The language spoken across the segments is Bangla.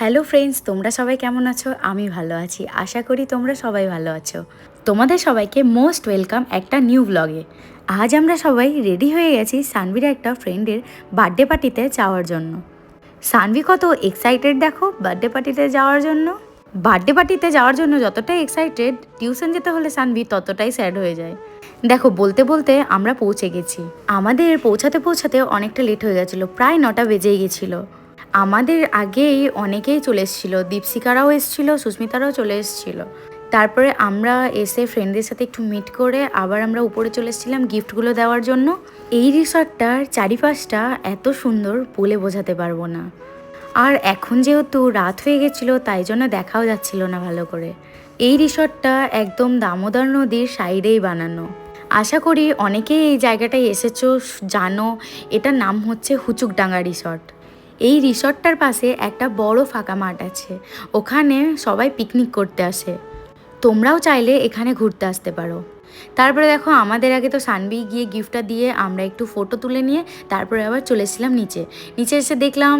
হ্যালো ফ্রেন্ডস, তোমরা সবাই কেমন আছো? আমি ভালো আছি। আশা করি তোমরা সবাই ভালো আছো। তোমাদের সবাইকে মোস্ট ওয়েলকাম একটা নিউ ব্লগে আজ আমরা সবাই রেডি হয়ে গেছি সানভির একটা ফ্রেন্ডের বার্থডে পার্টিতে যাওয়ার জন্য। সানভি কত এক্সাইটেড দেখো বার্থডে পার্টিতে যাওয়ার জন্য? বার্থডে পার্টিতে যাওয়ার জন্য যতটাই এক্সাইটেড টিউশন যেতে হলে সানভি ততটাই স্যাড হয়ে যায়। দেখো, বলতে বলতে আমরা পৌঁছে গেছি। আমাদের পৌঁছাতে পৌঁছাতে অনেকটা লেট হয়ে গেছিল, প্রায় নটা বেজেই গেছিল। আমাদের আগেই অনেকেই চলে এসেছিল দীপশিকারাও এসেছিল, সুস্মিতারাও চলে এসেছিল। তারপরে আমরা এসে ফ্রেন্ডদের সাথে একটু মিট করে আবার আমরা উপরে চলে এসেছিলাম গিফটগুলো দেওয়ার জন্য। এই রিসর্টটার চারিপাশটা এত সুন্দর বলে বোঝাতে পারব না। আর এখন যেহেতু রাত হয়ে গেছিল, তাই জন্য দেখাও যাচ্ছিল না ভালো করে। এই রিসর্টটা একদম দামোদর নদীর সাইডেই বানানো। আশা করি অনেকেই এই জায়গাটায় এসেছ, জানো, এটার নাম হচ্ছে হুচুকডাঙ্গা রিসর্ট এই রিসর্টটার পাশে একটা বড় ফাঁকা মাঠ আছে। ওখানে সবাই পিকনিক করতে আসে। তোমরাও চাইলে এখানে ঘুরতে আসতে পারো। তারপরে দেখো আমাদের আগে তো সানবি গিয়ে গিফটটা দিয়ে আমরা একটু ফটো তুলে নিয়ে তারপরে আবার চলে এসেছিলাম নিচে। নিচে এসে দেখলাম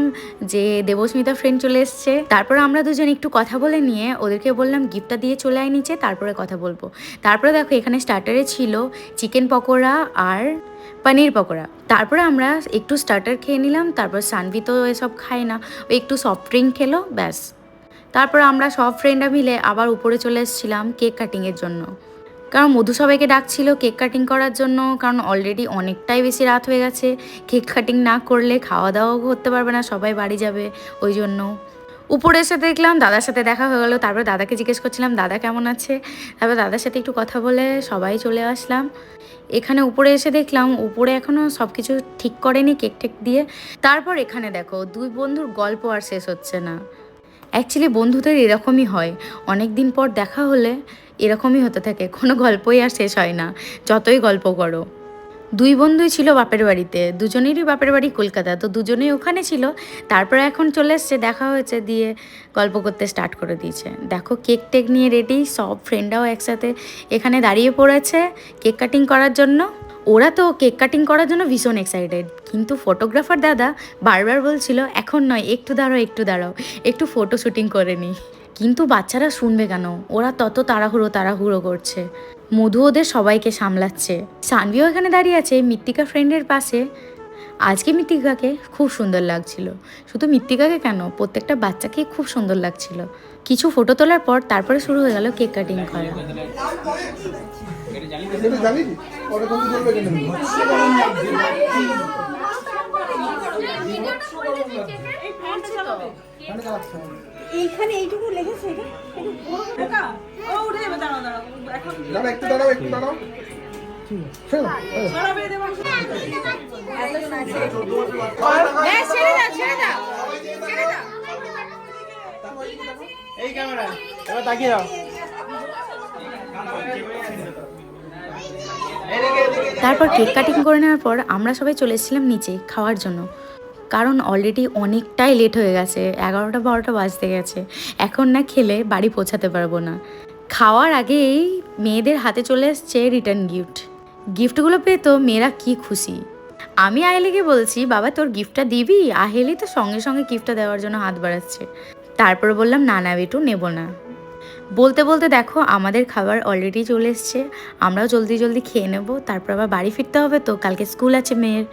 যে দেবস্মিতা ফ্রেন্ড চলে এসছে। তারপরে আমরা দুজন একটু কথা বলে নিয়ে ওদেরকে বললাম গিফটটা দিয়ে চলে আয় নিচে, তারপরে কথা বলব। তারপরে দেখো এখানে স্টার্টারে ছিল চিকেন পকোড়া আর পনির পকোড়া। তারপরে আমরা একটু স্টার্টার খেয়ে নিলাম, তারপর সানভি তো এসব খায় না, ও একটু সফট ড্রিঙ্ক খেলো, ব্যাস। তারপর আমরা সব ফ্রেন্ডরা মিলে আবার উপরে চলে এসেছিলাম কেক কাটিংয়ের জন্য। কারণ মধু সবাইকে ডাকছিল, কেক কাটিং করার জন্য, কারণ অলরেডি অনেকটাই বেশি রাত হয়ে গেছে। কেক কাটিং না করলে খাওয়া দাওয়াও করতে পারবে না, সবাই বাড়ি যাবে, ওই জন্য। উপরে এসে দেখলাম দাদার সাথে দেখা হয়ে গেলো, তারপর দাদাকে জিজ্ঞেস করছিলাম, দাদা কেমন আছে? তারপর দাদার সাথে একটু কথা বলে সবাই চলে আসলাম। এখানে উপরে এসে দেখলাম, উপরে এখনও সব কিছু ঠিক করেনি কেক টেক দিয়ে। তারপর এখানে দেখো, দুই বন্ধুর গল্প আর শেষ হচ্ছে না। অ্যাকচুয়ালি বন্ধুদের এরকমই হয়। অনেক দিন পর দেখা হলে এরকমই হতে থাকে। কোনো গল্পই আর শেষ হয় না। যতই গল্প করো। দুই বন্ধুই ছিল বাপের বাড়িতে। দুজনেরই বাপের বাড়ি কলকাতা। তো দুজনেই ওখানে ছিল। তারপরে এখন চলে এসছে। দেখা হয়েছে দিয়ে গল্প করতে স্টার্ট করে দিয়েছে। দেখো কেক টেক নিয়ে রেডি সব ফ্রেন্ডরাও একসাথে এখানে দাঁড়িয়ে পড়েছে। কেক কাটিং করার জন্য। ওরা তো কেক কাটিং করার জন্য ভীষণ এক্সাইটেড কিন্তু ফটোগ্রাফার দাদা বারবার বলছিল, এখন নয়, একটু দাঁড়াও একটু দাঁড়াও, একটু ফটো শ্যুটিং করে নিই কিন্তু বাচ্চারা শুনবে কেন? ওরা তত তাড়াহুড়ো তাড়াহুড়ো করছে। মধু ওদের সবাইকে সামলাচ্ছে। সানভিও এখানে দাঁড়িয়ে আছে, মৃত্তিকা ফ্রেন্ডের পাশে। আজকে মৃত্তিকাকে খুব সুন্দর লাগছিল। শুধু মৃত্তিকাকে কেন? প্রত্যেকটা বাচ্চাকে খুব সুন্দর লাগছিল। কিছু ফটো তোলার পর তারপরে শুরু হয়ে গেল কেক কাটিং করা। এটা জানি। ওটা কোন জ্বলবে কেন? এইখানে এইটুকু লেগেছে এটা? দাঁড়াও একটু দাঁড়াও একটু দাঁড়াও। শোনো এই ক্যামেরা এবার তাকিয়ে দাও। তারপর কেক কাটিং করে নেওয়ার পর আমরা সবাই চলে এসেছিলাম নিচে খাওয়ার জন্য। কারণ অলরেডি অনেকটাই লেট হয়ে গেছে, এগারোটা বারোটা বাজতে গেছে। এখন না খেলে বাড়ি পৌঁছাতে পারব না। খাওয়ার আগেই মেয়েদের হাতে চলে এসছে রিটার্ন গিফট গিফটগুলো পেয়ে তো মেয়েরা কি খুশি। আমি আহেলিকে বলছি, বাবা, তোর গিফটটা দিবি? আহেলি তো সঙ্গে সঙ্গে গিফটটা দেওয়ার জন্য হাত বাড়াচ্ছে। তারপর বললাম, না না, বেটু, নেব না। বলতে বলতে দেখো, আমাদের খাবার অলরেডি চলে এসছে। আমরাও জলদি জলদি খেয়ে নেব, তারপর আবার বাড়ি ফিরতে হবে তো, কালকে স্কুল আছে মেয়ের।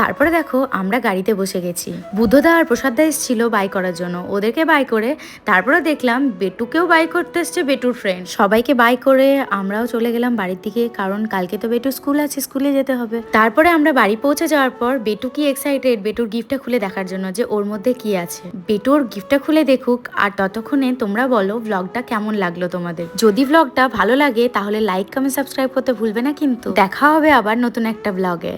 তারপরে দেখো, আমরা গাড়িতে বসে গেছি। বুদ্ধদা আর প্রসাদদা এসেছিল বাই করার জন্য। ওদেরকে বাই করে তারপরে দেখলাম বেটুকেও বাই করতে এসছে বেটুর ফ্রেন্ড সবাইকে বাই করে আমরাও চলে গেলাম বাড়ির দিকে, কারণ কালকে তো বেটু স্কুল আছে স্কুলে যেতে হবে। তারপরে আমরা বাড়ি পৌঁছে যাওয়ার পর বেটু কি এক্সাইটেড বেটুর গিফটটা খুলে দেখার জন্য যে ওর মধ্যে কি আছে। বেটুর গিফটটা খুলে দেখুক, আর ততক্ষণে তোমরা বলো ব্লগটা কেমন লাগল তোমাদের। যদি ব্লগটা ভালো লাগে, তাহলে লাইক কমেন্ট সাবস্ক্রাইব করতে ভুলবে না কিন্তু। দেখা হবে আবার নতুন একটা ব্লগে